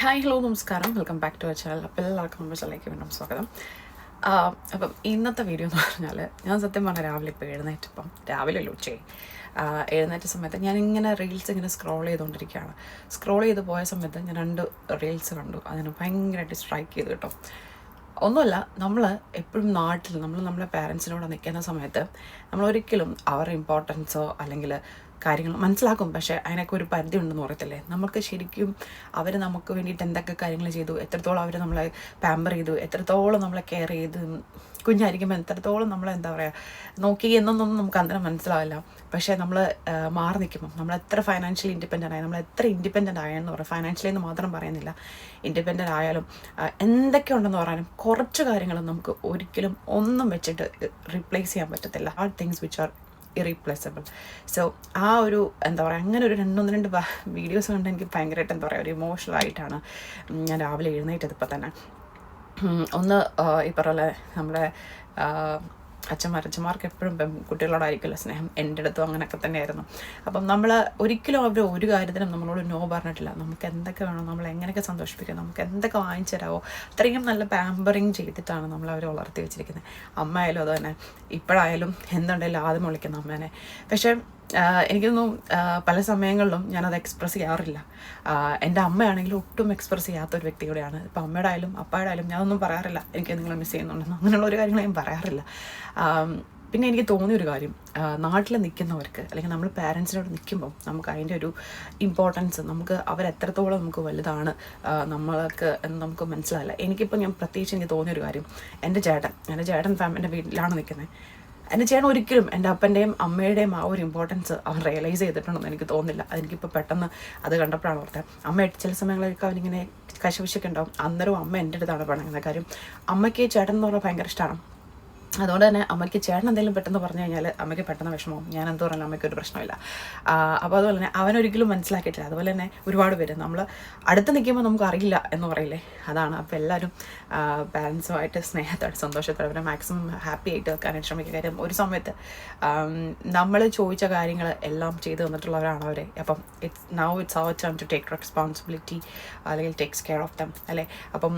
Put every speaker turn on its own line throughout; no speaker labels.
Hi hello നമസ്കാരം. Welcome back to our channel അപ്പോൾ എല്ലാവർക്കും നമ്മുടെ ചാനലിലേക്ക് വീണ്ടും സ്വാഗതം. അപ്പം ഇന്നത്തെ വീഡിയോ എന്ന് പറഞ്ഞാൽ ഞാൻ സത്യം പറഞ്ഞാൽ രാവിലെ ഇപ്പോൾ എഴുന്നേറ്റപ്പം രാവിലെ അല്ല ഉച്ചയായി. എഴുന്നേറ്റ സമയത്ത് ഞാൻ ഇങ്ങനെ റീൽസ് ഇങ്ങനെ സ്ക്രോൾ ചെയ്തുകൊണ്ടിരിക്കുകയാണ് സ്ക്രോൾ ചെയ്ത് പോയ സമയത്ത് ഞാൻ രണ്ട് റീൽസ് കണ്ടു. അതിനെ ഭയങ്കരമായിട്ട് സ്ട്രൈക്ക് ചെയ്തു കേട്ടോ. ഒന്നുമല്ല നമ്മൾ എപ്പോഴും നാട്ടിൽ നമ്മൾ നമ്മളെ പാരൻസിനോട് നിൽക്കുന്ന സമയത്ത് നമ്മൾ ഒരിക്കലും അവരുടെ ഇമ്പോർട്ടൻസോ അല്ലെങ്കിൽ കാര്യങ്ങൾ മനസ്സിലാക്കും. പക്ഷേ അതിനൊക്കെ ഒരു പരിധി ഉണ്ടെന്ന് പറയത്തില്ലേ? നമുക്ക് ശരിക്കും അവർ നമുക്ക് വേണ്ടിയിട്ട് എന്തൊക്കെ കാര്യങ്ങൾ ചെയ്തു എത്രത്തോളം അവർ നമ്മളെ പാമ്പർ ചെയ്തു എത്രത്തോളം നമ്മളെ കെയർ ചെയ്ത് കുഞ്ഞായിരിക്കുമ്പോൾ എത്രത്തോളം നമ്മൾ എന്താ പറയുക നോക്കി എന്നൊന്നും നമുക്ക് അന്നേരം മനസ്സിലാവില്ല. പക്ഷേ നമ്മൾ മാറി നിൽക്കുമ്പോൾ നമ്മൾ എത്ര ഫൈനാൻഷ്യലി ഇൻഡിപെൻഡന്റ് ആയാലും നമ്മൾ എത്ര ഇൻഡിപെൻഡന്റ് ആയെന്ന് പറയാം ഫൈനാൻഷ്യലി എന്ന് മാത്രം പറയുന്നില്ല. ഇൻഡിപെൻഡന്റ് ആയാലും എന്തൊക്കെ ഉണ്ടെന്ന് പറയാനും കുറച്ച് കാര്യങ്ങൾ നമുക്ക് ഒരിക്കലും ഒന്നും വെച്ചിട്ട് റീപ്ലേസ് ചെയ്യാൻ പറ്റത്തില്ല. Hard things which are irreplaceable so ആ ഒരു എന്താ പറയുക അങ്ങനെ ഒരു രണ്ടൊന്ന് രണ്ട് വീഡിയോസ് കൊണ്ട് എനിക്ക് ഭയങ്കരമായിട്ട് എന്താ പറയുക ഒരു ഇമോഷണൽ ആയിട്ടാണ് ഞാൻ രാവിലെ എഴുന്നേറ്റത് ഇപ്പം തന്നെ ഒന്ന് ഈ പറഞ്ഞ നമ്മുടെ അച്ഛന്മാർ അച്ഛന്മാർക്ക് എപ്പോഴും കുട്ടികളോടായിരിക്കുമല്ലോ സ്നേഹം. എന്റെ അടുത്തും അങ്ങനെയൊക്കെ തന്നെയായിരുന്നു. അപ്പം നമ്മൾ ഒരിക്കലും അവർ ഒരു കാര്യത്തിനും നമ്മളോട് നോ പറഞ്ഞിട്ടില്ല. നമുക്ക് എന്തൊക്കെ വേണം നമ്മൾ എങ്ങനെയൊക്കെ സന്തോഷിപ്പിക്കാം നമുക്ക് എന്തൊക്കെ വാങ്ങിച്ചു തരാമോ അത്രയും നല്ല പാമ്പറിങ് ചെയ്തിട്ടാണ് നമ്മൾ അവരെ വളർത്തി വെച്ചിരിക്കുന്നത്. അമ്മ ആയാലും അത് തന്നെ. ഇപ്പോഴായാലും എന്തുണ്ടെങ്കിലും ആദ്യം വിളിക്കുന്ന അമ്മേനെ. പക്ഷേ എനിക്കൊന്നും പല സമയങ്ങളിലും ഞാനത് എക്സ്പ്രസ് ചെയ്യാറില്ല. എന്റെ അമ്മയാണെങ്കിലും ഒട്ടും എക്സ്പ്രസ് ചെയ്യാത്ത ഒരു വ്യക്തി കൂടെയാണ്. ഇപ്പം അമ്മയുടെ ആയാലും അപ്പയുടെ ആയാലും ഞാനൊന്നും പറയാറില്ല എനിക്ക് നിങ്ങളെ മിസ് ചെയ്യുന്നുണ്ടെന്ന്. അങ്ങനെയുള്ള ഒരു കാര്യങ്ങൾ ഞാൻ പറയാറില്ല. പിന്നെ എനിക്ക് തോന്നിയ ഒരു കാര്യം നാട്ടിൽ നിൽക്കുന്നവർക്ക് അല്ലെങ്കിൽ നമ്മൾ പാരൻസിനോട് നിൽക്കുമ്പോൾ നമുക്ക് അതിന്റെ ഒരു ഇമ്പോർട്ടൻസ് നമുക്ക് അവരെത്രത്തോളം നമുക്ക് വലുതാണ് നമ്മൾക്ക് എന്ന് നമുക്ക് മനസ്സിലായില്ല എനിക്കിപ്പോൾ ഞാൻ പ്രത്യേകിച്ച് എനിക്ക് തോന്നിയൊരു കാര്യം എന്റെ ചേട്ടൻ എന്റെ ചേട്ടൻ ഫാമിലിന്റെ വീട്ടിലാണ് നിൽക്കുന്നത്. എന്റെ ചേട്ടൻ ഒരിക്കലും എന്റെ അപ്പന്റെയും അമ്മയുടെയും ആ ഒരു ഇമ്പോർട്ടൻസ് അവൻ റിയലൈസ് ചെയ്തിട്ടുണ്ടെന്ന് എനിക്ക് തോന്നുന്നില്ല. അതെനിക്കിപ്പോൾ പെട്ടെന്ന് അത് കണ്ടപ്പോഴാണ് ഓർത്തത്. അമ്മ ചില സമയങ്ങളിലൊക്കെ അവനിങ്ങനെ കശപിശൊക്കെ ഉണ്ടാവും. അമ്മ എന്റെ അടുത്താണ് പറയുന്നത് കാര്യം അമ്മയ്ക്ക് ചേട്ടൻ എന്ന് പറഞ്ഞാൽ ഭയങ്കര ഇഷ്ടമാണ് അതുകൊണ്ട് തന്നെ അമ്മയ്ക്ക് ചേട്ടൻ എന്തെങ്കിലും പെട്ടെന്ന് പറഞ്ഞു കഴിഞ്ഞാൽ അമ്മയ്ക്ക് പെട്ടെന്ന് വിഷമവും ഞാൻ എന്ത് പറഞ്ഞാലും അമ്മയ്ക്ക് ഒരു പ്രശ്നമില്ല. അപ്പോൾ അതുപോലെ തന്നെ അവനൊരിക്കലും മനസ്സിലാക്കിയിട്ടില്ല. അതുപോലെ തന്നെ ഒരുപാട് പേര് നമ്മൾ അടുത്ത് നിൽക്കുമ്പോൾ നമുക്ക് അറിയില്ല എന്ന് പറയില്ലേ? അതാണ്. അപ്പോൾ എല്ലാവരും പാരൻസുമായിട്ട് സ്നേഹത്തോടെ സന്തോഷത്തോടെ അവരെ മാക്സിമം ഹാപ്പി ആയിട്ട് വെക്കാനായിട്ട് ശ്രമിക്കുക. കാര്യം ഒരു സമയത്ത് നമ്മൾ ചോദിച്ച കാര്യങ്ങൾ എല്ലാം ചെയ്തു തന്നിട്ടുള്ളവരാണ് അവരെ. അപ്പം it's now it's our time to take responsibility അല്ലെങ്കിൽ ടേക്സ് കെയർ ഓഫ് ദം അല്ലേ? അപ്പം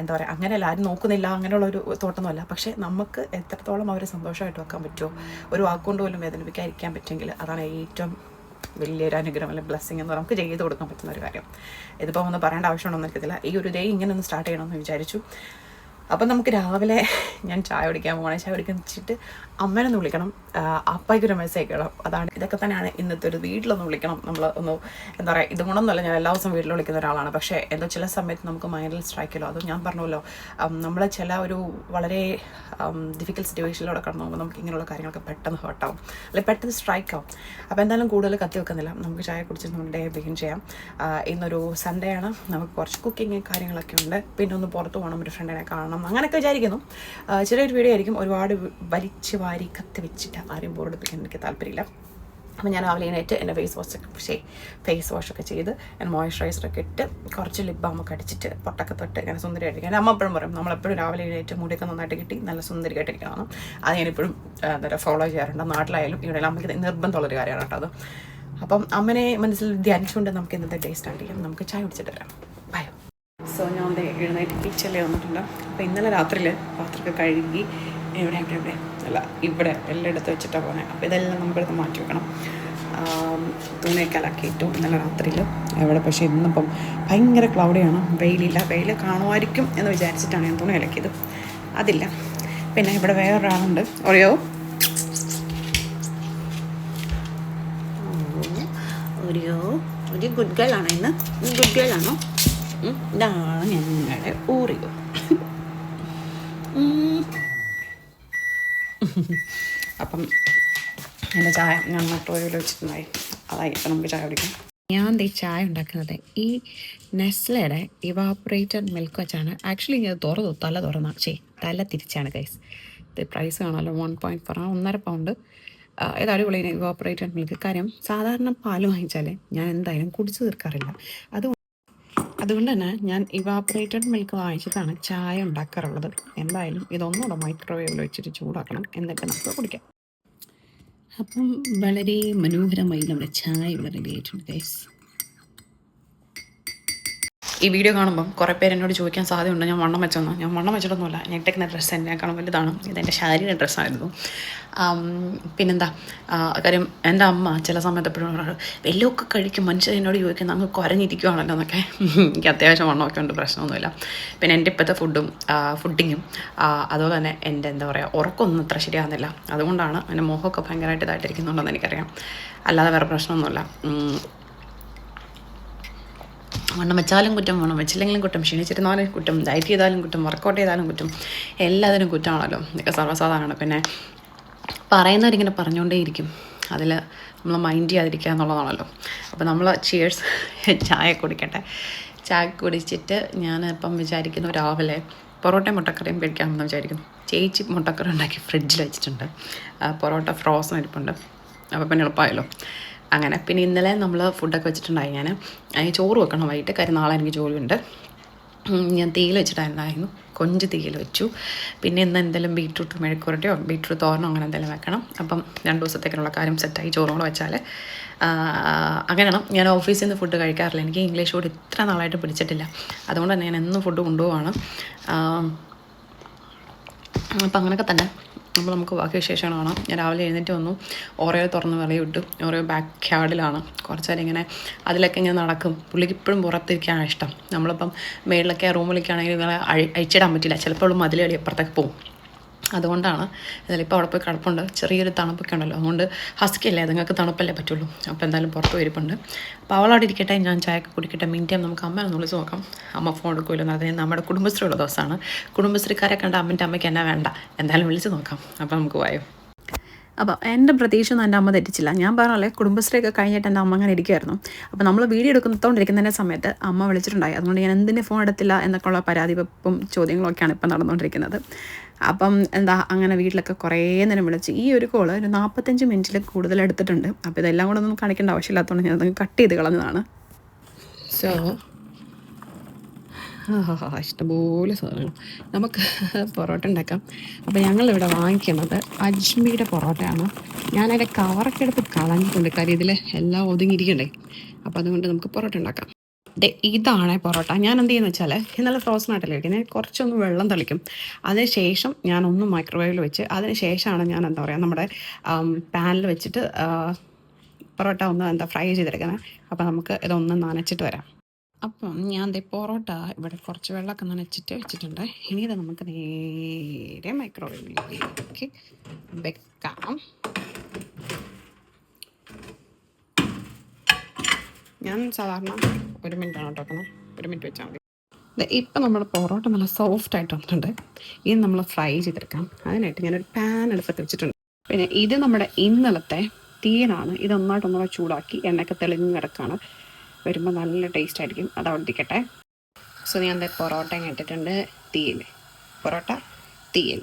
എന്താ പറയുക അങ്ങനെയല്ല ആരും നോക്കുന്നില്ല അങ്ങനെയുള്ള ഒരു തോട്ടമൊന്നുമല്ല പക്ഷേ നമുക്ക് എത്രത്തോളം അവരെ സന്തോഷമായിട്ട് വെക്കാൻ പറ്റുമോ? ഒരു വാക്കുകൊണ്ട് പോലും വേദനിപ്പിക്കാതിരിക്കാൻ പറ്റുമെങ്കിൽ അതാണ് ഏറ്റവും വലിയൊരു അനുഗ്രഹം അല്ലെങ്കിൽ ബ്ലെസ്സിങ് എന്ന് നമുക്ക് ചെയ്ത് കൊടുക്കാൻ പറ്റുന്ന ഒരു കാര്യം. ഇതിപ്പോൾ ഒന്ന് പറയേണ്ട ആവശ്യമുണ്ടോ എനിക്കത്തില്ല ഈ ഒരു ഡേ ഇങ്ങനെ ഒന്ന് സ്റ്റാർട്ട് ചെയ്യണമെന്ന് വിചാരിച്ചു. അപ്പം നമുക്ക് രാവിലെ ഞാൻ ചായ കുടിക്കാൻ പോകണം ചായ കുടിക്കാൻ വെച്ചിട്ട് അമ്മേനൊന്ന് വിളിക്കണം. ആ, അപ്പായ്ക്ക് ഒരു മെസ്സേജ് അയക്കണം. അതാണ് ഇതൊക്കെ തന്നെയാണ് ഇന്നത്തെ ഒരു വീട്ടിലൊന്ന് വിളിക്കണം. നമ്മൾ ഒന്ന് എന്താ പറയുക ഇതും ഗുണമൊന്നുമല്ല. ഞാൻ എല്ലാ ദിവസവും വീട്ടിൽ വിളിക്കുന്ന ഒരാളാണ്. പക്ഷേ എന്തോ ചില സമയത്ത് നമുക്ക് മൈൻഡിൽ സ്ട്രൈക്കല്ലോ അതും ഞാൻ പറഞ്ഞല്ലോ. നമ്മളെ ചില ഒരു വളരെ ഡിഫിക്കൽട്ട് സിറ്റുവേഷനിലൂടെ കടന്നു പോകുമ്പോൾ നമുക്ക് ഇങ്ങനെയുള്ള കാര്യങ്ങളൊക്കെ പെട്ടെന്ന് ഹേർട്ടാവും അല്ലെങ്കിൽ പെട്ടെന്ന് സ്ട്രൈക്ക് ആവും. അപ്പോൾ എന്തായാലും കൂടുതൽ കത്തി വെക്കുന്നില്ല. നമുക്ക് ചായ കുടിച്ച് നമ്മുടെ ഡേ ബിഗിൻ ചെയ്യാം. ഇന്നൊരു സൺഡേ ആണ്. നമുക്ക് കുറച്ച് കുക്കിങ് കാര്യങ്ങളൊക്കെ ഉണ്ട്. പിന്നെ ഒന്ന് പുറത്ത് പോകണം ഒരു ഫ്രണ്ടിനെ കാണണം അങ്ങനെയൊക്കെ വിചാരിക്കുന്നു. ചെറിയൊരു വീഡിയോ ആയിരിക്കും. ഒരുപാട് വലിച്ച് വാരി കത്തി വെച്ചിട്ട് ആരെയും ബോറടിപ്പിക്കാൻ എനിക്ക് താല്പര്യമില്ല. അപ്പോൾ ഞാൻ രാവിലെ എണീറ്റ് എന്റെ ഫേസ് വാഷ് ശേ ഫേസ് വാഷൊക്കെ ചെയ്ത് ഞാൻ മോയ്സ്ചറൈസറൊക്കെ ഇട്ട് കുറച്ച് ലിപ് ബാമൊക്കെ അടിച്ചിട്ട് പൊട്ടൊക്കെ തൊട്ട് ഇങ്ങനെ സുന്ദരിയായിട്ടിരിക്കും എന്റെ അമ്മ എപ്പോഴും പറയും നമ്മളെപ്പോഴും രാവിലെ എണീറ്റ് മുടിയൊക്കെ നന്നായിട്ട് കിട്ടി നല്ല സുന്ദരിയായിട്ടിരിക്കണം അത് ഞാനിപ്പോഴും എന്താ പറയുക ഫോളോ ചെയ്യാറുണ്ട്. നാട്ടിലായാലും ഇവിടെ അമ്മയ്ക്ക് നിർബന്ധമുള്ളൊരു കാര്യമാണ് കേട്ടോ അത്. അപ്പം അമ്മനെ മനസ്സിൽ ധ്യാനിച്ചുകൊണ്ട് നമുക്ക് ഇന്നത്തെ ഡേ സ്റ്റാർട്ട് ചെയ്യാം. നമുക്ക് ചായ കുടിച്ചിട്ട് വരാം. ബൈ സോ ഞാൻ എഴുന്നേറ്റ് കിച്ചണിൽ വന്നിട്ടുണ്ട്. അപ്പോൾ ഇന്നലെ രാത്രിയിൽ പാത്രമൊക്കെ കഴുകി എവിടെ എവിടെ എവിടെ? അല്ല ഇവിടെ എല്ലായിടത്ത് വെച്ചിട്ടാണ് പോകുന്നത് അപ്പോൾ ഇതെല്ലാം നമുക്കെടുത്ത് മാറ്റി വെക്കണം. തുണിയൊക്കെ അലക്കിയിട്ടു ഇന്നലെ രാത്രിയിൽ എവിടെ പക്ഷേ ഇന്നിപ്പം ഭയങ്കര ക്ലൗഡിയാണ് വെയിലില്ല. വെയിൽ കാണുമായിരിക്കും എന്ന് വിചാരിച്ചിട്ടാണ് ഞാൻ തുണി അലക്കിയത് അതില്ല. പിന്നെ ഇവിടെ വേറൊരാളുണ്ട്. ഒരയോ ഒരയോ ഒരു ഗുഡ് ഗേൾ ആണോ ഇന്ന്? ഗുഡ് ഗേൾ ആണോ? ഇതാണ് ഞങ്ങളുടെ ഓറിയോ. അപ്പം എന്റെ ചായ ഞാൻ മട്ടോയിൽ വെച്ചിട്ടുണ്ടായി. അതായി ഇപ്പം നമുക്ക് ചായ കുടിക്കാം. ഞാൻ ഈ ചായ ഉണ്ടാക്കുന്നത് ഈ നെസ്ലയുടെ ഇവാപ്പറേറ്റഡ് മിൽക്ക് വെച്ചാണ്. ആക്ച്വലി ഇത് തുറന്നു തല തുറന്ന. ചേ തല തിരിച്ചാണ് ഗൈസ് ഇത് പ്രൈസ് കാണാമല്ലോ വൺ പോയിന്റ് ഫോർ ഒന്നര പൗണ്ട് ഇത് അടിപൊളി ഇവാപ്പറേറ്റഡ് മിൽക്ക് കാര്യം സാധാരണ പാൽ വാങ്ങിച്ചാൽ ഞാൻ എന്തായാലും കുടിച്ചു തീർക്കാറില്ല. അത് അതുകൊണ്ട് തന്നെ ഞാൻ ഇവാപ്പറേറ്റഡ് മിൽക്ക് വാങ്ങിച്ചിട്ടാണ് ചായ ഉണ്ടാക്കാറുള്ളത്. എന്തായാലും ഇതൊന്നുകൂടെ മൈക്രോവേവിൽ വെച്ചിട്ട് ചൂടാക്കണം. എന്നിട്ട് നമുക്ക് കുടിക്കാം. അപ്പം വളരെ മനോഹരമായി നമ്മുടെ ചായ ഇവിടെ റെഡി ആയിട്ടുണ്ട് ഗൈസ് ഈ വീഡിയോ കാണുമ്പം കുറേ പേര് എന്നോട് ചോദിക്കാൻ സാധ്യതയുണ്ട്. ഞാൻ വണ്ണം വെച്ചൊന്നും? ഞാൻ വണ്ണം വെച്ചിട്ടൊന്നുമില്ല. ഞാൻ ഇട്ടേക്കുന്ന ഡ്രസ്സ് എന്നെക്കാളും വലുതാണ്. ഇതെന്റെ ശാരീരിക ഡ്രസ്സായിരുന്നു പിന്നെന്താ? കാര്യം എന്റെ അമ്മ ചില സമയത്ത് എപ്പോഴും പറയാറ് വെല്ലമൊക്കെ കഴിക്കും. മനുഷ്യർ എന്നോട് ചോദിക്കും അങ്ങ് കുരഞ്ഞിരിക്കുവാണല്ലോ എന്നൊക്കെ. എനിക്ക് അത്യാവശ്യം വണ്ണമൊക്കെ ഉണ്ട്. പ്രശ്നമൊന്നുമില്ല. പിന്നെ എന്റെ ഇപ്പോഴത്തെ ഫുഡും ഫുഡിങ്ങും അതുപോലെ തന്നെ എന്റെ എന്താ പറയുക ഉറക്കമൊന്നും അത്ര ശരിയാകുന്നില്ല അതുകൊണ്ടാണ് എന്റെ മുഖമൊക്കെ ഭയങ്കരമായിട്ട് ഇതായിട്ടിരിക്കുന്നുണ്ടെന്ന് എനിക്കറിയാം. അല്ലാതെ വേറെ പ്രശ്നമൊന്നുമില്ല. വണ്ണം വെച്ചാലും കുറ്റം വണ്ണം വെച്ചില്ലെങ്കിലും കുറ്റം ക്ഷീണിച്ചിരുന്നാലും കുറ്റം ഡയറ്റ് ചെയ്താലും കുറ്റം വർക്കൗട്ട് ചെയ്താലും കുറ്റം എല്ലാത്തിനും കുറ്റമാണല്ലോ. ഇതൊക്കെ സർവസാധാരണമാണ്. പിന്നെ പറയുന്നവരിങ്ങനെ പറഞ്ഞുകൊണ്ടേയിരിക്കും. അതിൽ നമ്മൾ മൈൻഡ് ചെയ്യാതിരിക്കുക എന്നുള്ളതാണല്ലോ. അപ്പോൾ നമ്മൾ ചിയേഴ്സ് ചായ കുടിക്കട്ടെ. ചായ കുടിച്ചിട്ട് ഞാൻ ഇപ്പം വിചാരിക്കുന്നു രാവിലെ പൊറോട്ടയും മുട്ടക്കറിയും കഴിക്കാമെന്ന് വിചാരിക്കുന്നു. ചേച്ചി മുട്ടക്കറി ഉണ്ടാക്കി ഫ്രിഡ്ജിൽ വെച്ചിട്ടുണ്ട്. പൊറോട്ട ഫ്രോസൺ ഇരിപ്പുണ്ട്. അപ്പോൾ പിന്നെ എളുപ്പമായല്ലോ അങ്ങനെ. പിന്നെ ഇന്നലെ നമ്മൾ ഫുഡൊക്കെ വെച്ചിട്ടുണ്ടായി ഞാൻ ചോറ് വെക്കണം. വൈകിട്ട് കാര്യം നാളെ എനിക്ക് ജോലിയുണ്ട്. ഞാൻ തേയില വെച്ചിട്ടുണ്ടായിരുന്നു. കൊഞ്ച് തേയില വെച്ചു. പിന്നെ ഇന്ന് എന്തെങ്കിലും ബീട്രൂട്ട് മെഴുക്കുരട്ടിയോ ബീട്രൂട്ട് തോരനോ അങ്ങനെ എന്തെങ്കിലും വെക്കണം. അപ്പം രണ്ട് ദിവസത്തേക്കുള്ള കാര്യം സെറ്റായി ചോറും കൂടെ വെച്ചാൽ അങ്ങനെയാണ്. ഞാൻ ഓഫീസിൽ നിന്ന് ഫുഡ് കഴിക്കാറില്ല. എനിക്ക് ഇംഗ്ലീഷ് ഫുഡ് ഇത്ര നാളായിട്ട് പിടിച്ചിട്ടില്ല. അതുകൊണ്ട് തന്നെ ഞാൻ എന്നും ഫുഡ് കൊണ്ടുപോവാണ്. അപ്പം അങ്ങനെയൊക്കെ തന്നെ. അപ്പോൾ നമുക്ക് ബാക്കി വിശേഷമാണ് കാണാം. ഞാൻ രാവിലെ എഴുന്നേറ്റ് വന്നു. ഓരോ തുറന്ന് വിളയിട്ടു. ഓരോ ബാക്ക് യാർഡിലാണ് കുറച്ച് നേരം ഇങ്ങനെ അതിലൊക്കെ ഇങ്ങനെ നടക്കും. പുള്ളിക്ക് ഇപ്പോഴും പുറത്തിരിക്കാനാണ് ഇഷ്ടം. നമ്മളിപ്പം മേളിലൊക്കെ റൂമിലൊക്കെ ആണെങ്കിൽ ഇങ്ങനെ അഴി അഴിച്ചിടാൻ പറ്റില്ല. ചിലപ്പോൾ മതിലടി അപ്പുറത്തേക്ക് പോകും. അതുകൊണ്ടാണ്. എന്നാലും ഇപ്പോൾ അവിടെ പോയി കിടപ്പുണ്ട്. ചെറിയൊരു തണുപ്പൊക്കെ ഉണ്ടല്ലോ. അതുകൊണ്ട് ഹസ്കില്ലേ നിങ്ങൾക്ക് തണുപ്പല്ലേ പറ്റുള്ളൂ. അപ്പോൾ എന്തായാലും പുറത്ത് വരിപ്പുണ്ട് അപ്പോൾ അവളവിടെ ഇരിക്കട്ടെ. ഞാൻ ചായയൊക്കെ കുടിക്കട്ടെ. ടൈം നമുക്ക് അമ്മ ഒന്ന് വിളിച്ച് നോക്കാം. അമ്മ ഫോൺ എടുക്കുമല്ലോ അതായത് നമ്മുടെ കുടുംബശ്രീ ഉള്ള ദിവസമാണ്. കുടുംബശ്രീക്കാരെ കണ്ട അമ്മന്റെ അമ്മയ്ക്ക് എന്നാ വേണ്ട. എന്തായാലും വിളിച്ച് നോക്കാം. അപ്പോൾ നമുക്ക് പോയോ അപ്പോൾ എന്റെ പ്രതീക്ഷ ഒന്നും എന്റെ അമ്മ തെറ്റിച്ചില്ല. ഞാൻ പറഞ്ഞല്ലേ കുടുംബശ്രീയൊക്കെ കഴിഞ്ഞിട്ട് എന്റെ അമ്മ അങ്ങനെ ഇരിക്കുമായിരുന്നു അപ്പോൾ നമ്മൾ വീഡിയോ എടുക്കുന്നതുകൊണ്ടിരിക്കുന്നതിന്റെ സമയത്ത് അമ്മ വിളിച്ചിട്ടുണ്ടായി. അതുകൊണ്ട് ഞാൻ എന്തിനെ ഫോൺ എടുത്തില്ല എന്നൊക്കെയുള്ള പരാതി വെപ്പും ചോദ്യങ്ങളൊക്കെയാണ് ഇപ്പം നടന്നുകൊണ്ടിരിക്കുന്നത്. അപ്പം എന്താ അങ്ങനെ വീട്ടിലൊക്കെ കുറേ നേരം വിളിച്ച് ഈ ഒരു കോൾ ഒരു നാൽപ്പത്തഞ്ച് മിനിറ്റിൽ കൂടുതൽ എടുത്തിട്ടുണ്ട്. അപ്പോൾ ഇതെല്ലാം കൂടെ ഒന്നും കാണിക്കേണ്ട ആവശ്യമില്ലാത്തതുകൊണ്ട് അതൊക്കെ കട്ട് ചെയ്ത് കളഞ്ഞതാണ്. സോ ഇഷ്ടംപോലെ സാധനങ്ങൾ. നമുക്ക് പൊറോട്ട ഉണ്ടാക്കാം. അപ്പോൾ ഞങ്ങളിവിടെ വാങ്ങിക്കുന്നത് അജ്മിയുടെ പൊറോട്ടയാണ്. ഞാനതിന്റെ കവറൊക്കെ എടുത്ത് കളഞ്ഞിട്ടുണ്ട്. കാര്യം ഇതിൽ എല്ലാം ഒതുങ്ങിയിരിക്കണ്ടേ? അപ്പോൾ അതുകൊണ്ട് നമുക്ക് പൊറോട്ട ഉണ്ടാക്കാം. ദേ ഇതാണ് പൊറോട്ട. ഞാൻ എന്ത് ചെയ്യുന്നത് വെച്ചാൽ ഇന്നലെ ഫ്രോസൺ ആയിട്ടല്ലേ ഞാൻ കുറച്ചൊന്ന് വെള്ളം തളിക്കും. ശേഷം ഞാനൊന്ന് മൈക്രോവേവിൽ വെച്ച് അതിന് ശേഷമാണ് ഞാൻ എന്താ പറയുക നമ്മുടെ പാനിൽ വെച്ചിട്ട് പൊറോട്ട ഒന്ന് എന്താ ഫ്രൈ ചെയ്തെടുക്കുന്നത് അപ്പോൾ നമുക്ക് ഇതൊന്ന് നനച്ചിട്ട് വരാം. അപ്പം ഞാൻ ദേ പൊറോട്ട ഇവിടെ കുറച്ച് വെള്ളമൊക്കെ നനച്ചിട്ട് വെച്ചിട്ടുണ്ട്. ഇനി ഇത് നമുക്ക് നേരെ മൈക്രോവേവിലേക്ക് വെക്കാം. ഞാൻ സാധാരണ ഒരു മിനിറ്റാണ് കേട്ടോ ഒരു മിനിറ്റ് വെച്ചാൽ മതി. ഇപ്പം നമ്മൾ പൊറോട്ട നല്ല സോഫ്റ്റ് ആയിട്ട് വന്നിട്ടുണ്ട്. ഇത് നമ്മൾ ഫ്രൈ ചെയ്തെടുക്കാം അതിനായിട്ട് ഞാനൊരു പാൻ എടുത്തൊക്കെ വെച്ചിട്ടുണ്ട്. പിന്നെ ഇത് നമ്മുടെ ഇന്നലത്തെ തീയനാണ്. ഇത് ഒന്നായിട്ട് ഒന്നുകൂടെ ചൂടാക്കി എണ്ണയൊക്കെ തെളിഞ്ഞ് കിടക്കാണ് വരുമ്പോൾ നല്ല ടേസ്റ്റ് ആയിരിക്കും. അത് അവിടെ ഇരിക്കട്ടെ സോ ഞാൻ പൊറോട്ട ഇട്ടിട്ടുണ്ട്. തീയൽ പൊറോട്ട തീയൽ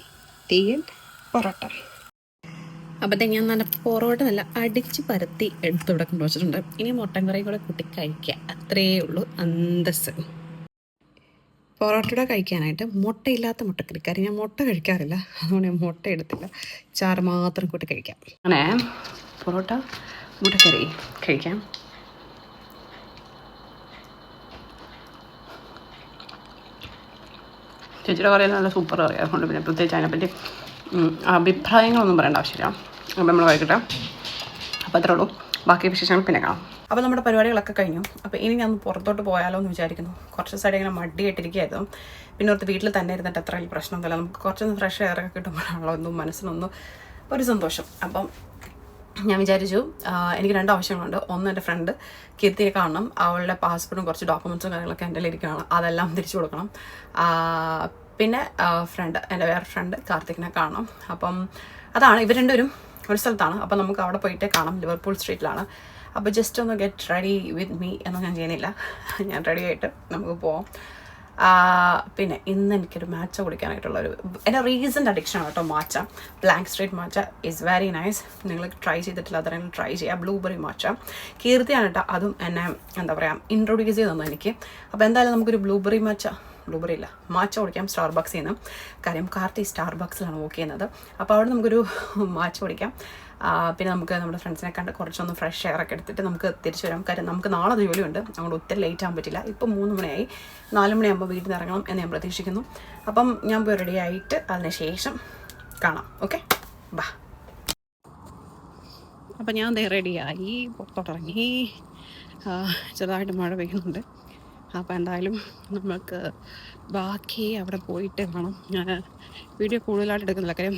തീയൽ പൊറോട്ട. അപ്പോഴത്തേക്ക് ഞാൻ നല്ല പൊറോട്ട നല്ല അടിച്ച് പരത്തി എടുത്ത് ഇവിടെ കൊണ്ടുവച്ചിട്ടുണ്ട് ഇനി മുട്ടൻ കറി കൂടെ കൂട്ടി കഴിക്കുക അത്രയേ ഉള്ളൂ അന്തസ് പൊറോട്ടയുടെ കഴിക്കാനായിട്ട് മുട്ടയില്ലാത്ത മുട്ടക്കറി. കാര്യം ഞാൻ മുട്ട കഴിക്കാറില്ല. അതുകൊണ്ട് ഞാൻ മുട്ട എടുത്തില്ല. ചാറ് മാത്രം കൂട്ടി കഴിക്കാം. അങ്ങനെ പൊറോട്ട മുട്ടക്കറി കഴിക്കാം. ചേച്ചിയുടെ കറിയെല്ലാം നല്ല സൂപ്പർ കറിയാണ് അതുകൊണ്ട് പിന്നെ പ്രത്യേകിച്ച് അതിനെപ്പറ്റി അഭിപ്രായങ്ങളൊന്നും പറയേണ്ട ആവശ്യമില്ല. അപ്പോൾ നമ്മൾ വൈകിട്ട്. അപ്പോൾ അത്രേ ഉള്ളൂ. ബാക്കി വിശേഷങ്ങൾ പിന്നെ കാണാം. അപ്പോൾ നമ്മുടെ പരിപാടികളൊക്കെ കഴിഞ്ഞു. അപ്പോൾ ഇനി ഞാൻ പുറത്തോട്ട് പോയാലോ എന്ന് വിചാരിക്കുന്നു. കുറച്ച് സൈഡ് ഇങ്ങനെ മടിയായിട്ടിരിക്കുകയായിരുന്നു പിന്നെ ഓർത്ത് വീട്ടിൽ തന്നെ ഇരുന്നിട്ട് അത്ര വലിയ പ്രശ്നമൊന്നുമില്ല. നമുക്ക് കുറച്ചൊന്ന് ഫ്രഷ് എയറൊക്കെ കിട്ടുമ്പോഴാണല്ലോ ഒന്നും മനസ്സിനൊന്നും ഒരു സന്തോഷം. അപ്പം ഞാൻ വിചാരിച്ചു എനിക്ക് രണ്ട് ആവശ്യങ്ങളുണ്ട്. ഒന്ന് എന്റെ ഫ്രണ്ട് കീർത്തിയെ കാണണം. അവളുടെ പാസ്പോർട്ടും കുറച്ച് ഡോക്യുമെൻസും കാര്യങ്ങളൊക്കെ എന്റെ ഇരിക്കുകയാണ് അതെല്ലാം തിരിച്ചു കൊടുക്കണം. പിന്നെ ഫ്രണ്ട് എന്റെ വേറെ ഫ്രണ്ട് കാർത്തികിനെ കാണണം. അപ്പം അതാണ് ഇവർ രണ്ടുപേരും. ഒരു സ്ഥലത്താണ്. അപ്പോൾ നമുക്ക് അവിടെ പോയിട്ടേ കാണാം. ലിവർപൂൾ സ്ട്രീറ്റിലാണ് അപ്പോൾ ജസ്റ്റ് ഒന്ന് ഗെറ്റ് റെഡി വിത്ത് മീ എന്ന് ഞാൻ ചെയ്യുന്നില്ല ഞാൻ റെഡി ആയിട്ട് നമുക്ക് പോവാം. പിന്നെ ഇന്ന് എനിക്കൊരു മാച്ച കുടിക്കാനായിട്ടുള്ള ഒരു എന്റെ റീസെന്റ് അഡിക്ഷനാണ് കേട്ടോ matcha black street matcha is very nice നിങ്ങൾ ട്രൈ ചെയ്തിട്ടില്ല അത്രയും ട്രൈ ചെയ്യുക ബ്ലൂബെറി മാച്ച കീർത്തിയാണ് കേട്ടോ. അതും എന്നെ എന്താ പറയുക ഇൻട്രൊഡ്യൂസ് ചെയ്ത് തന്നു എനിക്ക്. അപ്പോൾ എന്തായാലും നമുക്കൊരു ബ്ലൂബെറി മാച്ച ബ്ലൂബെറി ഇല്ല മാച്ച കുടിക്കാം സ്റ്റാർബക്സിൽ നിന്ന് കാര്യം കാർത്തി സ്റ്റാർബക്സിലാണ് വർക്ക് ചെയ്യുന്നത്. അപ്പോൾ അവിടെ നമുക്കൊരു മാച്ച കുടിക്കാം പിന്നെ നമുക്ക് നമ്മുടെ ഫ്രണ്ട്സിനെ കണ്ട് കുറച്ചൊന്ന് ഫ്രഷ് എയർ ഒക്കെ എടുത്തിട്ട് നമുക്ക് തിരിച്ചു വരാം. കാര്യം നമുക്ക് നാളെ ജോലിയുണ്ട്. അതുകൊണ്ട് ഒത്തിരി ലേറ്റ് ആകാൻ പറ്റില്ല. ഇപ്പം മൂന്ന് മണിയായി. നാല് മണിയാകുമ്പോൾ വീട്ടിൽ നിന്ന് ഇറങ്ങണം എന്ന് ഞാൻ പ്രതീക്ഷിക്കുന്നു. അപ്പം ഞാൻ പോയി റെഡി ആയിട്ട് അതിന് ശേഷം കാണാം. ഓക്കെ ബാ അപ്പം ഞാൻ റെഡിയായി പുറത്തോട്ടിറങ്ങി. ചെറുതായിട്ട് മഴ പെയ്യുന്നുണ്ട്. അപ്പോൾ എന്തായാലും നമുക്ക് ബാക്കി അവിടെ പോയിട്ട് വേണം ഞാൻ വീഡിയോ കൂടുതലായിട്ട് എടുക്കുന്നില്ല. കാര്യം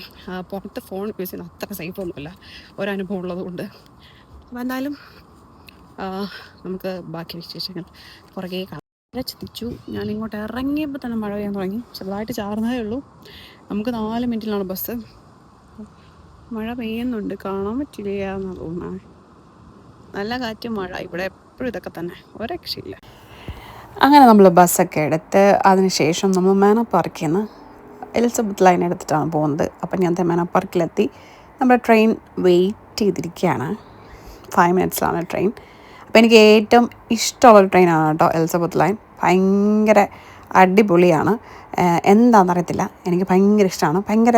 പുറത്ത് ഫോൺ യൂസ് ചെയ്യുന്ന അത്ര സേഫ് ഒന്നുമില്ല. ഒരനുഭവം ഉള്ളതുകൊണ്ട്. അപ്പോൾ എന്തായാലും നമുക്ക് ബാക്കി വിശേഷങ്ങൾ പുറകെ കാണാം. ചിന്തിച്ചു. ഞാൻ ഇങ്ങോട്ട് ഇറങ്ങിയപ്പോൾ തന്നെ മഴ പെയ്യാൻ തുടങ്ങി. ചെറുതായിട്ട് ചാർന്നതേ ഉള്ളൂ. നമുക്ക് നാല് മിനിറ്റിലാണ് ബസ്. മഴ പെയ്യുന്നുണ്ട്. കാണാൻ പറ്റില്ല എന്ന് തോന്നുന്നത് നല്ല കാറ്റും മഴ. ഇവിടെ എപ്പോഴും ഇതൊക്കെ തന്നെ. ഒരു രക്ഷയില്ല അങ്ങനെ നമ്മൾ ബസ്സൊക്കെ എടുത്ത് അതിനുശേഷം നമ്മൾ മേന പാർക്കിൽ നിന്ന് എലിസബത്ത് ലൈൻ എടുത്തിട്ടാണ് പോകുന്നത്. അപ്പം ഞാൻ മേന പാർക്കിലെത്തി നമ്മുടെ ട്രെയിൻ വെയിറ്റ് ചെയ്തിരിക്കുകയാണ്. ഫൈവ് മിനിറ്റ്സിലാണ് ട്രെയിൻ അപ്പോൾ എനിക്ക് ഏറ്റവും ഇഷ്ടമുള്ളൊരു ട്രെയിനാണ് കേട്ടോ എലിസബത്ത് ലൈൻ ഭയങ്കര അടിപൊളിയാണ്. എന്താണെന്ന് അറിയത്തില്ല എനിക്ക് ഭയങ്കര ഇഷ്ടമാണ്. ഭയങ്കര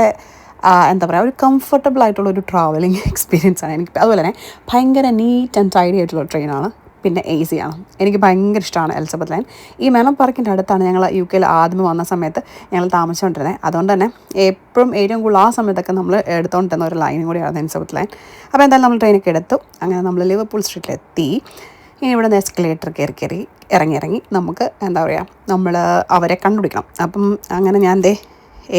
എന്താ പറയുക ഒരു കംഫർട്ടബിൾ ആയിട്ടുള്ള ഒരു ട്രാവലിംഗ് എക്സ്പീരിയൻസ് ആണ് എനിക്ക്. അതുപോലെ തന്നെ ഭയങ്കര നീറ്റ് ആൻഡ് ടൈഡി ആയിട്ടുള്ള ട്രെയിനാണ് പിന്നെ എ സി ആണ്. എനിക്ക് ഭയങ്കര ഇഷ്ടമാണ് എലിസബത്ത് ലൈൻ ഈ മേനം പാർക്കിന്റെ അടുത്താണ് ഞങ്ങൾ യു കെയിൽ ആദ്യം വന്ന സമയത്ത് ഞങ്ങൾ താമസിച്ചുകൊണ്ടിരുന്നത് അതുകൊണ്ട് തന്നെ എപ്പോഴും ഏറ്റവും കൂടുതൽ ആ സമയത്തൊക്കെ നമ്മൾ എടുത്തുകൊണ്ടിരുന്ന ഒരു ലൈനും കൂടിയാണ് എലിസബത്ത് ലൈൻ അപ്പോൾ എന്തായാലും നമ്മൾ ട്രെയിനൊക്കെ എടുത്തു. അങ്ങനെ നമ്മൾ ലിവർപൂൾ സ്ട്രീറ്റിലെത്തി ഇനി ഇവിടെ നിന്ന് എസ്കലേറ്റർ കയറി കയറി ഇറങ്ങി ഇറങ്ങി നമുക്ക് എന്താ പറയുക നമ്മൾ അവരെ കണ്ടുപിടിക്കണം. അപ്പം അങ്ങനെ ഞാൻ ദേ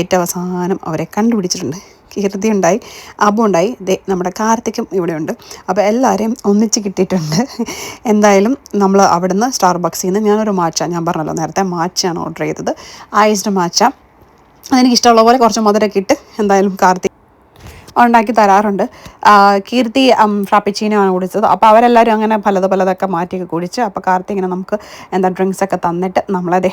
ഏറ്റവും അവസാനം അവരെ കണ്ടുപിടിച്ചിട്ടുണ്ട്. കീർത്തി ഉണ്ടായി അബു ഉണ്ടായി നമ്മുടെ കാർത്തിക്കും ഇവിടെ ഉണ്ട് അപ്പോൾ എല്ലാവരെയും ഒന്നിച്ച് കിട്ടിയിട്ടുണ്ട്. എന്തായാലും നമ്മൾ അവിടുന്ന് സ്റ്റാർബക്സിൽ നിന്ന് ഞാനൊരു മാച്ച ഞാൻ പറഞ്ഞല്ലോ നേരത്തെ മാച്ചയാണ് ഓർഡർ ചെയ്തത്. ഐസ്ഡ് മാച്ച അതെനിക്ക് ഇഷ്ടമുള്ള പോലെ കുറച്ച് മധുരമൊക്കെ ഇട്ട് എന്തായാലും കാർത്തി ഉണ്ടാക്കി തരാറുണ്ട്. കീർത്തി ഫ്രാപ്പിച്ചീനാണ് കുടിച്ചത്. അപ്പോൾ അവരെല്ലാവരും അങ്ങനെ പലത് പലതൊക്കെ മാറ്റിയൊക്കെ കുടിച്ച് അപ്പോൾ കാർത്തി ഇങ്ങനെ നമുക്ക് എന്താ ഡ്രിങ്ക്സൊക്കെ തന്നിട്ട് നമ്മളതേ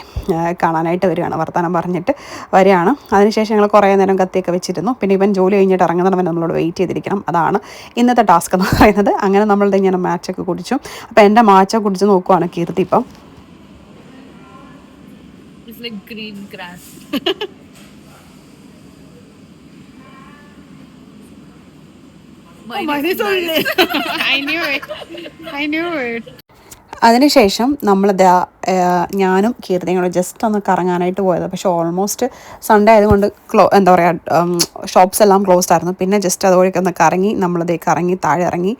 കാണാനായിട്ട് വരികയാണ് വർത്തമാനം പറഞ്ഞിട്ട് വരികയാണ്. അതിനുശേഷം ഞങ്ങൾ കുറേ നേരം കത്തിയൊക്കെ വെച്ചിരുന്നു. പിന്നെ ഇവൻ ജോലി കഴിഞ്ഞിട്ട് ഇറങ്ങുന്നവൻ നമ്മളോട് വെയിറ്റ് ചെയ്തിരിക്കണം. അതാണ് ഇന്നത്തെ ടാസ്ക് എന്ന് പറയുന്നത്. അങ്ങനെ നമ്മളുടെ ഇങ്ങനെ മാച്ചൊക്കെ കുടിച്ചു. അപ്പോൾ എന്റെ മാച്ച കുടിച്ച് നോക്കുവാണ് കീർത്തി ഇപ്പം.
It's like green grass.
അതിനുശേഷം നമ്മളിത് ഞാനും കീർത്തിയും ജസ്റ്റ് ഒന്ന് കറങ്ങാനായിട്ട് പോയത്. പക്ഷേ ഓൾമോസ്റ്റ് സൺഡേ ആയതുകൊണ്ട് ക്ലോ എന്താ പറയുക ഷോപ്സ് എല്ലാം ക്ലോസ്ഡ് ആയിരുന്നു. പിന്നെ ജസ്റ്റ് അതുവഴിക്ക് ഒന്ന് കറങ്ങി നമ്മളത് കറങ്ങി താഴെ ഇറങ്ങി.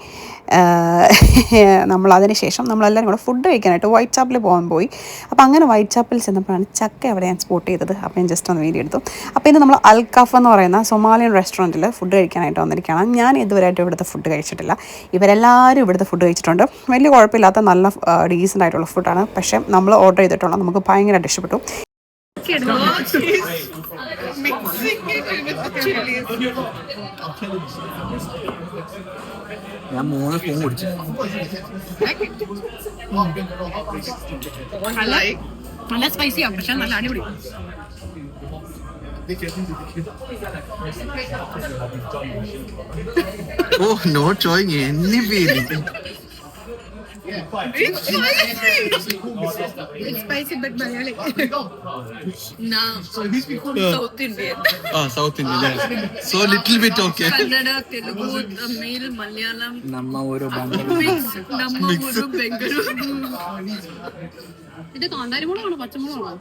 നമ്മൾ അതിനുശേഷം നമ്മളെല്ലാവരും കൂടെ ഫുഡ് കഴിക്കാനായിട്ട് വൈറ്റ് ചാപ്പിൽ പോകാൻ പോയി. അപ്പോൾ അങ്ങനെ വൈറ്റ് ചാപ്പിൽ ചെന്നപ്പോഴാണ് ചക്ക അവിടെ ഞാൻ സ്പോട്ട് ചെയ്തത്. അപ്പോൾ ഞാൻ ജസ്റ്റ് ഒന്ന് വീഡിയോ എടുത്തു. അപ്പോൾ ഇന്ന് നമ്മൾ അൽക്കാഫ് എന്ന് പറയുന്ന സൊമാലിയൻ റെസ്റ്റോറന്റിൽ ഫുഡ് കഴിക്കാനായിട്ട് വന്നിരിക്കുകയാണ്. ഞാൻ ഇതുവരെയായിട്ട് ഇവിടുത്തെ ഫുഡ് കഴിച്ചിട്ടില്ല. ഇവരെല്ലാവരും ഇവിടുത്തെ ഫുഡ് കഴിച്ചിട്ടുണ്ട്. വലിയ കുഴപ്പമില്ലാത്ത നല്ല ഡീസന്റ് ആയിട്ടുള്ള ഫുഡാണ് പക്ഷേ നമ്മൾ ഓർഡർ ചെയ്തിട്ടുള്ളത് നമുക്ക് ഭയങ്കരമായിട്ട് ഇഷ്ടപ്പെട്ടു.
ഞാൻ മൂന്ന് സ്പൂൺ കുടിച്ചു
നല്ല സ്പൈസിയാണ് പക്ഷെ നല്ല അടിപൊളി.
ഓ നോ ചോയ് any feeling
It's spicy but Malayali. no. South Indian.
ആ South Indian so little bit okay
Kannada, Telugu, Tamil, Malayalam.
നമ്മ ഓരോ
Mix. Namma Uru, Bengaluru. ഇത് കാന്താരിമുളകാണോ? പച്ചമുളകാണോ?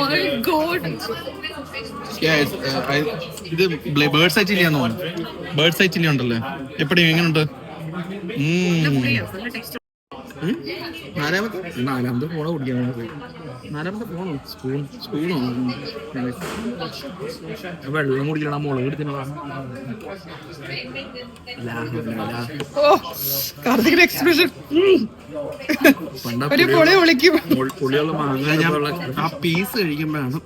മൈ ഗോഡ്
ഇത് ബേർഡ്സ് ഐ ചില്ലി ആണെന്ന് തോന്നുന്നു. ബേർഡ്സ് ഐ ചില്ലി ഉണ്ടല്ലേ? എപ്പടി എങ്ങനെയുണ്ട്. നാലാമത്തെ? നാലാമത്തെ ഫോണോ കുടിക്കാൻ നാലാമത്തെ ഫോണോ സ്പൂൺ സ്പൂണോ വെള്ളം കുടിക്കണം മുളക് എടുത്തിനതാ
കാർത്തികിന്റെ എക്സ്പ്രഷൻ
ഒരു
പൊളി വിളിക്കും.
പുളിയുള്ള മാങ്ങ ഞാൻ ആ പീസ് കഴിക്കുമ്പോഴാണ്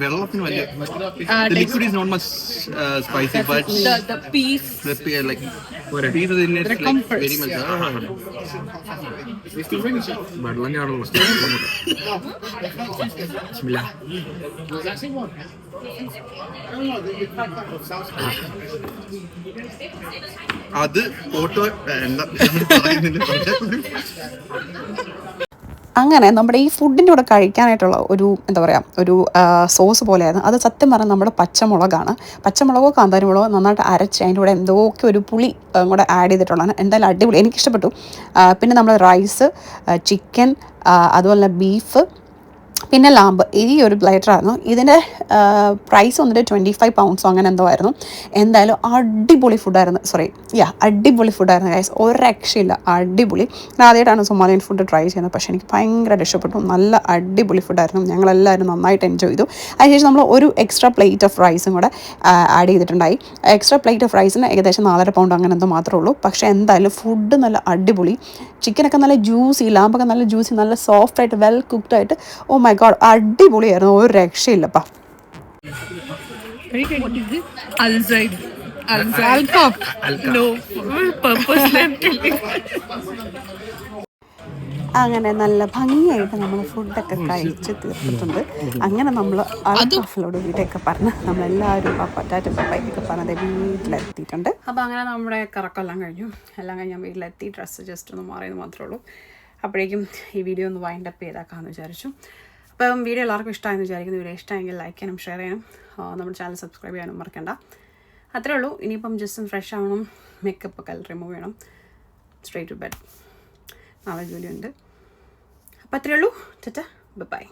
വെള്ളത്തിന് വലിയ liquid is not much spicy but
the the piece
like ഒരു പീസ് വെരി മച്ച് വെള്ളം ചാടുള്ളൂ ബിസ്മില്ലാ. അത് ഫോട്ടോ എന്താ പറയുന്നില്ല
അങ്ങനെ നമ്മുടെ ഈ ഫുഡിന്റെ കൂടെ കഴിക്കാനായിട്ടുള്ള ഒരു എന്താ പറയുക ഒരു സോസ് പോലെയായിരുന്നു. അത് സത്യം പറഞ്ഞാൽ നമ്മുടെ പച്ചമുളകാണ്. പച്ചമുളകോ കാന്താരി മുളകോ നന്നായിട്ട് അരച്ച് അതിന്റെ കൂടെ എന്തൊക്കെ ഒരു പുളി കൂടെ ആഡ് ചെയ്തിട്ടുള്ളതാണ്. എന്തായാലും അടിപൊളി. എനിക്കിഷ്ടപ്പെട്ടു. പിന്നെ നമ്മൾ റൈസ് ചിക്കൻ അതുപോലെ ബീഫ് പിന്നെ ലാമ്പ് ഈ ഒരു പ്ലേറ്ററായിരുന്നു ഇതിന്റെ പ്രൈസ് വന്നിട്ട് ട്വന്റി ഫൈവ് പൗണ്ട്സോ അങ്ങനെ എന്തോ ആയിരുന്നു. എന്തായാലും അടിപൊളി ഫുഡായിരുന്നു സോറി യാ അടിപൊളി ഫുഡായിരുന്നു ഗൈസ് ഒരു രക്ഷയില്ല അടിപൊളി. ഞാൻ ആദ്യമായിട്ടാണ് സൊമാലിയൻ ഫുഡ് ട്രൈ ചെയ്യുന്നത്. പക്ഷേ എനിക്ക് ഭയങ്കര ഇഷ്ടപ്പെട്ടു. നല്ല അടിപൊളി ഫുഡായിരുന്നു ഞങ്ങളെല്ലാവരും നന്നായിട്ട് എൻജോയ് ചെയ്തു. അതിനുശേഷം നമ്മൾ ഒരു എക്സ്ട്രാ പ്ലേറ്റ് ഓഫ് റൈസും കൂടെ ആഡ് ചെയ്തിട്ടുണ്ടായി. എക്സ്ട്രാ പ്ലേറ്റ് ഓഫ് റൈസിന് ഏകദേശം നാലര പൗണ്ട് അങ്ങനെ എന്തോ മാത്രമേ ഉള്ളൂ. പക്ഷേ എന്തായാലും ഫുഡ് നല്ല അടിപൊളി. ചിക്കനൊക്കെ നല്ല ജ്യൂസി ലാമ്പൊക്കെ നല്ല ജ്യൂസി നല്ല സോഫ്റ്റ് ആയിട്ട് വെൽ കുക്ക്ഡ് ആയിട്ട് ഓ മൈ ഗോഡ് അടിപൊളിയായിരുന്നു. ഒരു രക്ഷയില്ലപ്പാ. അങ്ങനെ നല്ല ഭംഗിയായിട്ട് നമ്മൾ ഫുഡൊക്കെ കഴിച്ച് തീർത്തിട്ടുണ്ട്. അങ്ങനെ നമ്മൾ അൽക്കഫിലോട് വീടൊക്കെ പറഞ്ഞ് നമ്മളെല്ലാവരും പപ്പറ്റാറ്റ പപ്പായിക്കൊക്കെ പറഞ്ഞത് വീട്ടിലെത്തിയിട്ടുണ്ട്.
അപ്പോൾ അങ്ങനെ നമ്മുടെ കറക്കെല്ലാം കഴിഞ്ഞു. എല്ലാം കഴിഞ്ഞ് ഞാൻ വീട്ടിലെത്തി. ഡ്രസ്സ് ജസ്റ്റ് ഒന്ന് മാറിയെന്ന് മാത്രമേ ഉള്ളൂ. അപ്പോഴേക്കും ഈ വീഡിയോ ഒന്ന് വൈൻഡപ്പ് ചെയ്തേക്കാമെന്ന് വിചാരിച്ചു. അപ്പം വീഡിയോ എല്ലാവർക്കും ഇഷ്ടമായെന്ന് വിചാരിക്കുന്നു. വീഡിയോ ഇഷ്ടമെങ്കിൽ ലൈക്ക് ചെയ്യാനും ഷെയർ ചെയ്യാനും. നമ്മുടെ ചാനൽ സബ്സ്ക്രൈബ് ചെയ്യാനും മറക്കണ്ട. അത്രേ ഉള്ളൂ. ഇനിയിപ്പം ജസ്റ്റ് ഒന്ന് ഫ്രഷ് ആവണം. മേക്കപ്പ് ഒക്കെ റിമൂവ് ചെയ്യണം. സ്ട്രേറ്റ് ടു ബെഡ് നാളെ ജോലിയുണ്ട്. അപ്പം അത്രേ ഉള്ളൂ. ചേട്ടാ ബൈ